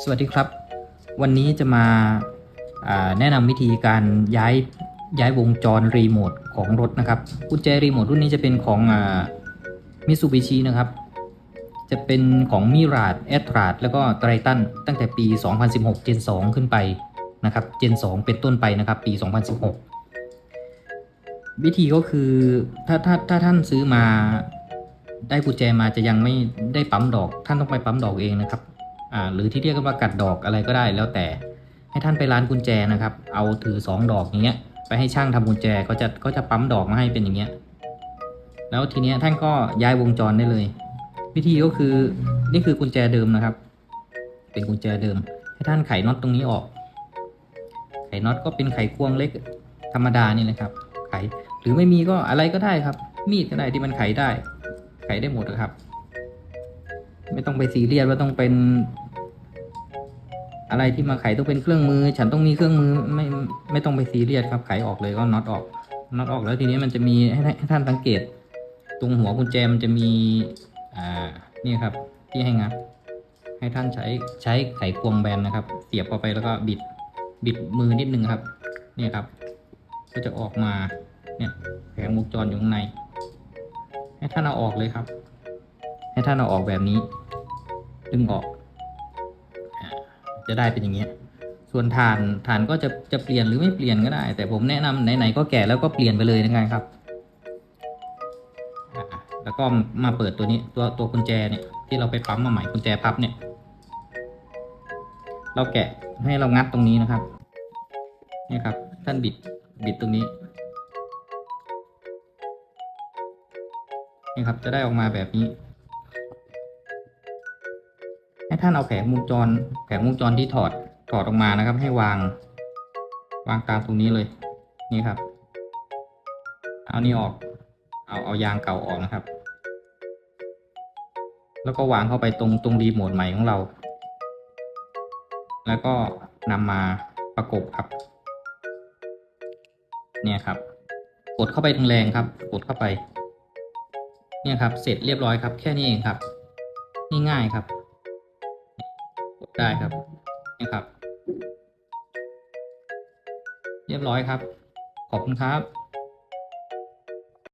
สวัสดีครับ วันนี้จะมาาแนะนำวิธีการย้ายย้ายวงจรรีโมทของรถนะครับกุญแจรีโมทรุ่นนี้จะเป็นของมิซูบิชินะครับ จะเป็นของมิราดแอตราดแล้วก็ไตรตันตั้งแต่ปี 2016 Gen 2 ขึ้นไปนะครับ Gen 2 เป็นต้นไปนะครับ ปี 2016 วิธีก็คือถ้าถ้าถ้าท่านซื้อมาได้กุญแจมาจะยังไม่ได้ปั๊มดอก ท่านต้องไปปั๊มดอกเองนะครับ อ่าหรือที่เรียกกันว่ากัดดอกอะไรก็ได้แล้วแต่ ให้ท่านไปร้านกุญแจนะครับ เอาถือ 2 ดอกอย่างเงี้ยไปให้ช่างทำกุญแจก็จะก็จะปั๊มดอกมาให้เป็นอย่างเงี้ย แล้วทีเนี้ยท่านก็ย้ายวงจรได้เลย วิธีก็คือนี่คือกุญแจเดิมนะครับ เป็นกุญแจเดิม ให้ท่านไขน็อตตรงนี้ออก ไขน็อตก็เป็นไขควงเล็กธรรมดานี่แหละครับ ไขหรือไม่มีก็อะไรก็ได้ครับ มีดก็ได้ที่มันไขได้ ไขได้หมดนะครับ ไม่ต้องไปซีเรียสว่าต้องเป็น อะไรที่มาไขต้องเป็นเครื่องมือ ฉันต้องมีเครื่องมือไม่ไม่ต้องไปซีเรียสครับไขออกเลยก็น็อตออกน็อตออกแล้วทีนี้มันจะมีให้ให้ท่านสังเกต ตรงหัวกุญแจมันจะมีอ่านี่ครับที่ให้งัดให้ท่านใช้ใช้ไขควงแบนนะครับ เสียบเข้าไปแล้วก็บิดบิดมือนิดนึงครับเนี่ยครับ ก็จะออกมาเนี่ยแผงวงจรอยู่ข้างใน ให้ท่านเอาออกเลยครับ ให้ท่านเอาออกแบบนี้ ดึงออก จะได้เป็นอย่างเงี้ยส่วนฐานฐานก็จะจะเปลี่ยนหรือไม่เปลี่ยนก็ได้ แต่ผมแนะนำไหนๆก็แก่แล้วก็เปลี่ยนไปเลยนะครับ แล้วก็มาเปิดตัวนี้ตัวตัวกุญแจเนี่ยที่เราไปปั๊มมาใหม่กุญแจพับเนี่ย เราแกะให้เรางัดตรงนี้นะครับนี่ครับท่านบิดบิดตรงนี้นี่ครับจะได้ออกมาแบบนี้ ให้ท่านเอาแผงวงจร แผงวงจรที่ถอดถอดออกมานะครับ ให้วาง วางตามตรงนี้เลย นี่ครับ เอานี่ออก เอาเอายางเก่าออกนะครับ แล้วก็วางเข้าไปตรงตรงรีโมทใหม่ของเรา แล้วก็นำมาประกบครับ เนี่ยครับ กดเข้าไปแรงๆครับ กดเข้าไป เนี่ยครับ เสร็จเรียบร้อยครับ แค่นี้เองครับนี่ง่ายครับ ได้ครับนี่ครับ เรียบร้อยครับ ขอบคุณครับ